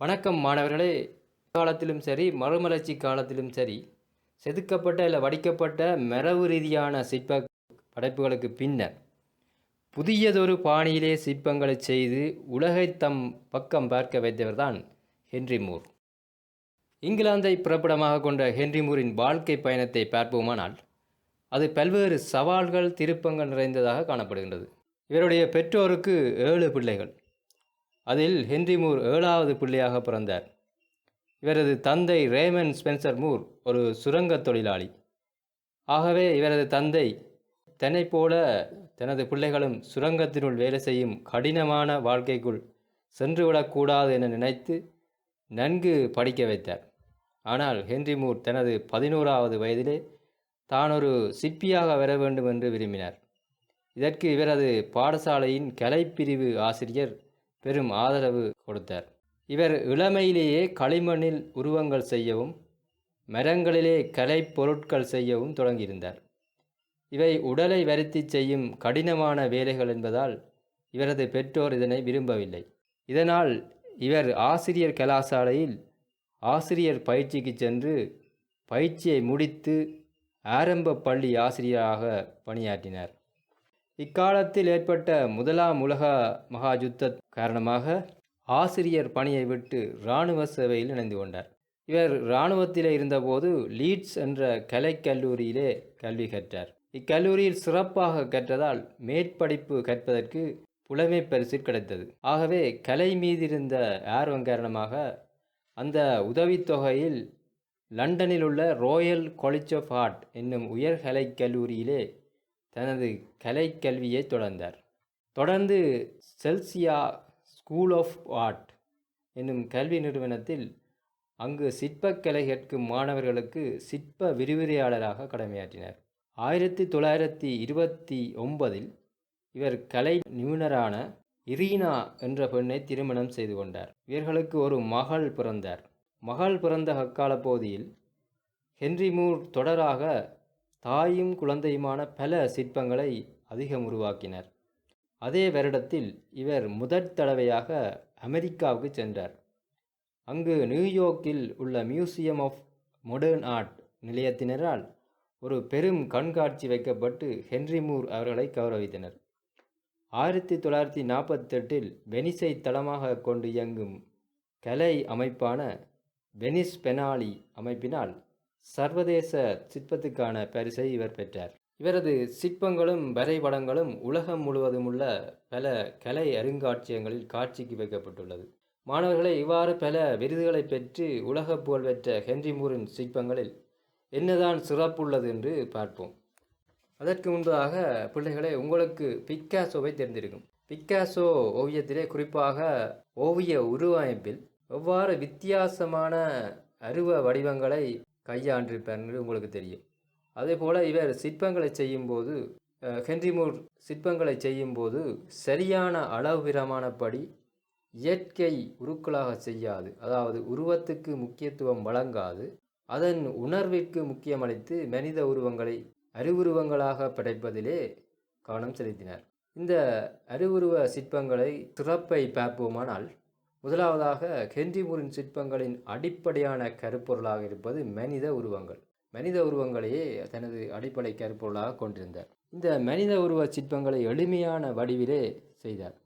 வணக்கம் மாணவர்களே. காலத்திலும் சரி மறுமலர்ச்சி காலத்திலும் சரி செதுக்கப்பட்ட இல்லை வடிக்கப்பட்ட மரபு ரீதியான சிற்ப படைப்புகளுக்கு பின்னர் புதியதொரு பாணியிலே சிற்பங்களை செய்து உலகை தம் பக்கம் பார்க்க வைத்தவர்தான் ஹென்றி மூர். இங்கிலாந்தை பிறப்பிடமாக கொண்ட ஹென்றி மூரின் வாழ்க்கை பயணத்தை பார்ப்போமானால் அது பல்வேறு சவால்கள் திருப்பங்கள் நிறைந்ததாக காணப்படுகின்றது. இவருடைய பெற்றோருக்கு ஏழு பிள்ளைகள். அதில் ஹென்றி மூர் ஏழாவது பிள்ளையாக பிறந்தார். இவரது தந்தை ரேமன் ஸ்பென்சர் மூர் ஒரு சுரங்கத் தொழிலாளி. ஆகவே இவரது தந்தை தன்னை போல தனது பிள்ளைகளும் சுரங்கத்தினுள் வேலை செய்யும் கடினமான வாழ்க்கைக்குள் சென்றுவிடக்கூடாது என நினைத்து நன்கு படிக்க வைத்தார். ஆனால் ஹென்றி மூர் தனது பதினோராவது வயதிலே தான் ஒரு சிற்பியாக வர வேண்டும் என்று விரும்பினார். இதற்கு இவரது பாடசாலையின் கலைப்பிரிவு ஆசிரியர் பெரும் ஆதரவு கொடுத்தார். இவர் இளமையிலேயே களிமண்ணில் உருவங்கள் செய்யவும் மரங்களிலே கலைப் பொருட்கள் செய்யவும் தொடங்கியிருந்தார். இவை உடலை வருத்தி செய்யும் கடினமான வேலைகள் என்பதால் இவரது பெற்றோர் இதனை விரும்பவில்லை. இதனால் இவர் ஆசிரியர் கலாசாலையில் ஆசிரியர் பயிற்சிக்கு சென்று பயிற்சியை முடித்து ஆரம்ப பள்ளி ஆசிரியராக பணியாற்றினார். இக்காலத்தில் ஏற்பட்ட முதலாம் உலக மகாயுத்த காரணமாக ஆசிரியர் பணியை விட்டு இராணுவ சேவையில் இணைந்து கொண்டார். இவர் இராணுவத்திலே இருந்தபோது லீட்ஸ் என்ற கலைக்கல்லூரியிலே கல்வி கற்றார். இக்கல்லூரியில் சிறப்பாக கற்றதால் மேற்படிப்பு கற்பதற்கு புலமை பரிசு கிடைத்தது. ஆகவே கலை மீதிருந்த ஆர்வம் காரணமாக அந்த உதவித்தொகையில் லண்டனில் உள்ள ராயல் காலேஜ் ஆஃப் ஆர்ட் என்னும் உயர்கலை கல்லூரியிலே தனது கலைக்கல்வியை தொடர்ந்தார். தொடர்ந்து செல்சியா ஸ்கூல் ஆஃப் ஆர்ட் என்னும் கல்வி நிறுவனத்தில் அங்கு சிற்பக்கலை கற்கும் மாணவர்களுக்கு சிற்ப விரிவுரையாளராக கடமையாற்றினார். ஆயிரத்தி தொள்ளாயிரத்தி இருபத்தி ஒன்பதில் இவர் கலை நிபுணரான இரீனா என்ற பெண்ணை திருமணம் செய்து கொண்டார். இவர்களுக்கு ஒரு மகள் பிறந்தார். மகள் பிறந்த அக்கால போதியில் ஹென்ரி மூர் தொடராக தாயும் குழந்தையுமான பல சிற்பங்களை அதிகம் உருவாக்கினர். அதே வருடத்தில் இவர் முதற் தடவையாக அமெரிக்காவுக்கு சென்றார். அங்கு நியூயார்க்கில் உள்ள மியூசியம் ஆஃப் மொடர்ன் ஆர்ட் நிலையத்தினரால் ஒரு பெரும் கண்காட்சி வைக்கப்பட்டு ஹென்றி மூர் அவர்களை கௌரவித்தனர். ஆயிரத்தி தொள்ளாயிரத்தி நாற்பத்தெட்டில் வெனிஸை தளமாக கொண்டு இயங்கும் கலை அமைப்பான வெனிஸ் பெனாலி அமைப்பினால் சர்வதேச சிற்பத்துக்கான பரிசை இவர் பெற்றார். இவரது சிற்பங்களும் வரைபடங்களும் உலகம் முழுவதும் உள்ள பல கலை அருங்காட்சியகங்களில் காட்சிக்கு வைக்கப்பட்டுள்ளது. மாணவர்களை இவ்வாறு பல விருதுகளை பெற்று உலக புகழ்பெற்ற ஹென்றி மூரின் சிற்பங்களில் என்னதான் சிறப்புள்ளது என்று பார்ப்போம். அதற்கு முன்பதாக பிள்ளைகளை உங்களுக்கு பிக்காசோவை தெரிந்திருக்கும். பிக்காசோ ஓவியத்திலே குறிப்பாக ஓவிய உருவமைப்பில் எவ்வாறு வித்தியாசமான அருவ வடிவங்களை கையாண்டிருப்பார் என்று உங்களுக்கு தெரியும். அதே போல் இவர் சிற்பங்களை செய்யும்போது ஹென்ரிமூர் சிற்பங்களை செய்யும்போது சரியான அளவு பிரமாணப்படி இயற்கை உருக்களாக செய்யாது. அதாவது உருவத்துக்கு முக்கியத்துவம் வழங்காது. அதன் உணர்விற்கு முக்கியமளித்து மனித உருவங்களை அறிவுருவங்களாக படைப்பதிலே கவனம் செலுத்தினார். இந்த அறிவுருவ சிற்பங்களை சிறப்பை பார்ப்போமானால் முதலாவதாக ஹென்றிமூரின் சிற்பங்களின் அடிப்படையான கருப்பொருளாக இருப்பது மனித உருவங்கள். மனித உருவங்களையே தனது அடிப்படை கருப்பொருளாக கொண்டிருந்தார். இந்த மனித உருவ சிற்பங்களை எளிமையான வடிவிலே செய்தார்.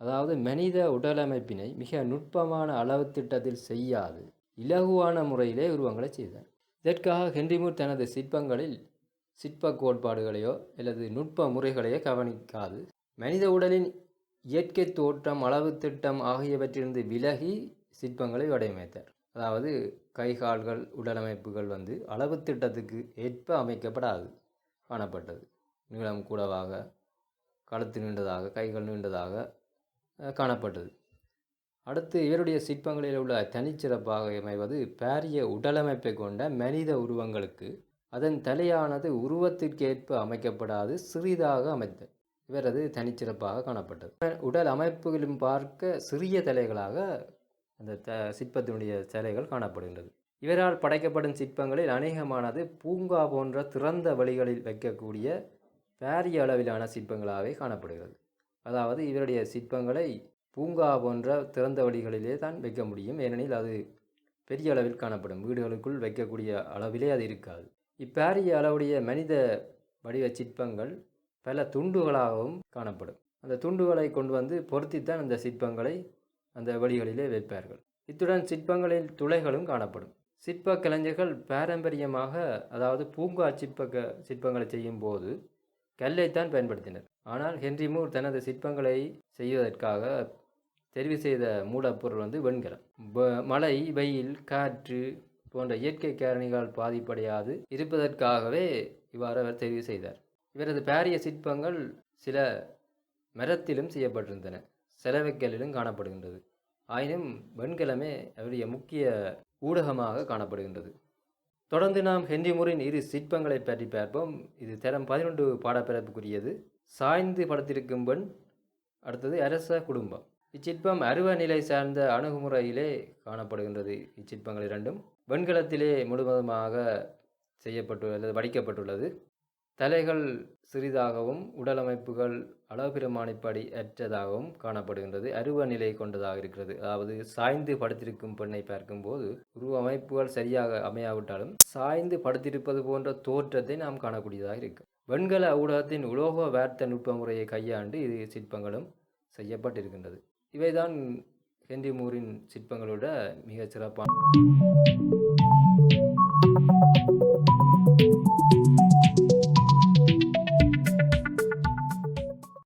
அதாவது மனித உடலமைப்பினை மிக நுட்பமான அளவு திட்டத்தில் செய்யாது இலகுவான முறையிலே உருவங்களை செய்தார். இதற்காக ஹென்றிமூர் தனது சிற்பங்களில் சிற்ப கோட்பாடுகளையோ அல்லது நுட்ப முறைகளையோ கவனிக்காது. மனித உடலின் இயற்கை தோற்றம் அளவு திட்டம் ஆகியவற்றிலிருந்து விலகி சிற்பங்களை வடிவமைத்தார். அதாவது கை கால்கள் உடலமைப்புகள் வந்து அளவு திட்டத்துக்கு ஏற்ப அமைக்கப்படாது காணப்பட்டது. நீளம் கூடவாக கழுத்து நீண்டதாக கைகள் நீண்டதாக காணப்பட்டது. அடுத்து இவருடைய சிற்பங்களில் உள்ள தனிச்சிறப்பாக அமைவது பாரிய உடலமைப்பை கொண்ட மனித உருவங்களுக்கு அதன் தலையானது உருவத்திற்கேற்ப அமைக்கப்படாது சிறிதாக அமைத்தது. இவரது தனிச்சிறப்பாக காணப்பட்டது. உடல் அமைப்புகளும் பார்க்க சிறிய தலைகளாக அந்த த சிற்பத்தினுடைய சிலைகள் காணப்படுகின்றது. இவரால் படைக்கப்படும் சிற்பங்களில் அநேகமானது பூங்கா போன்ற திறந்த வழிகளில் வைக்கக்கூடிய பாரிய அளவிலான சிற்பங்களாகவே காணப்படுகிறது. அதாவது இவருடைய சிற்பங்களை பூங்கா போன்ற திறந்த வழிகளிலே தான் வைக்க முடியும். ஏனெனில் அது பெரிய அளவில் காணப்படும். வீடுகளுக்குள் வைக்கக்கூடிய அளவிலே அது இருக்காது. இப்பாரிய அளவுடைய மனித வடிவ சிற்பங்கள் பல துண்டுகளாகவும் காணப்படும். அந்த துண்டுகளை கொண்டு வந்து பொருத்தித்தான் அந்த சிற்பங்களை அந்த வழிகளிலே வைப்பார்கள். இத்துடன் சிற்பங்களில் துளைகளும் காணப்படும். சிற்ப கலைஞர்கள் பாரம்பரியமாக அதாவது பூங்கா சிற்ப சிற்பங்களை செய்யும் போது கல்லைத்தான் பயன்படுத்தினர். ஆனால் ஹென்றி மூர் தனது சிற்பங்களை செய்வதற்காக தெரிவு செய்த மூலப்பொருள் வந்து வெண்கலம். ப- மழை வெயில் காற்று போன்ற இயற்கை காரணிகள் பாதிப்படையாது இருப்பதற்காகவே இவ்வாறு அவர் தெரிவு செய்தார். இவரது பாரிய சிற்பங்கள் சில மரத்திலும் செய்யப்பட்டிருந்தன. செலவைக்கல்லிலும் காணப்படுகின்றது. ஆயினும் வெண்கலமே அவருடைய முக்கிய ஊடகமாக காணப்படுகின்றது. தொடர்ந்து நாம் ஹென்றி மூரின் இரு சிற்பங்களை பற்றி பார்ப்போம். இது தரம் பதினொன்று பாடப்பிறப்புக்குரியது. சாய்ந்து படத்திருக்கும் பெண் அடுத்தது அரச குடும்பம். இச்சிற்பம் அருவ நிலை சார்ந்த அணுகுமுறையிலே காணப்படுகின்றது. இச்சிற்பங்கள் இரண்டும் வெண்கலத்திலே முழுவதுமாக செய்யப்பட்டு அல்லது வடிக்கப்பட்டுள்ளது. தலைகள் சிறிதாகவும் உடலமைப்புகள் அளவுபிரமாணிப்படி அற்றதாகவும் காணப்படுகின்றது. அருவ நிலை கொண்டதாக இருக்கிறது. அதாவது சாய்ந்து படுத்திருக்கும் பெண்ணை பார்க்கும்போது உருவ அமைப்புகள் சரியாக அமையாவிட்டாலும் சாய்ந்து படுத்திருப்பது போன்ற தோற்றத்தை நாம் காணக்கூடியதாக இருக்கும். வெண்கல ஊடகத்தின் உலோக வேர்த்த நுட்ப முறையை கையாண்டு இது சிற்பங்களும் செய்யப்பட்டிருக்கின்றது. இவைதான் ஹென்றி மூரின் சிற்பங்களோட மிகச் சிறப்பான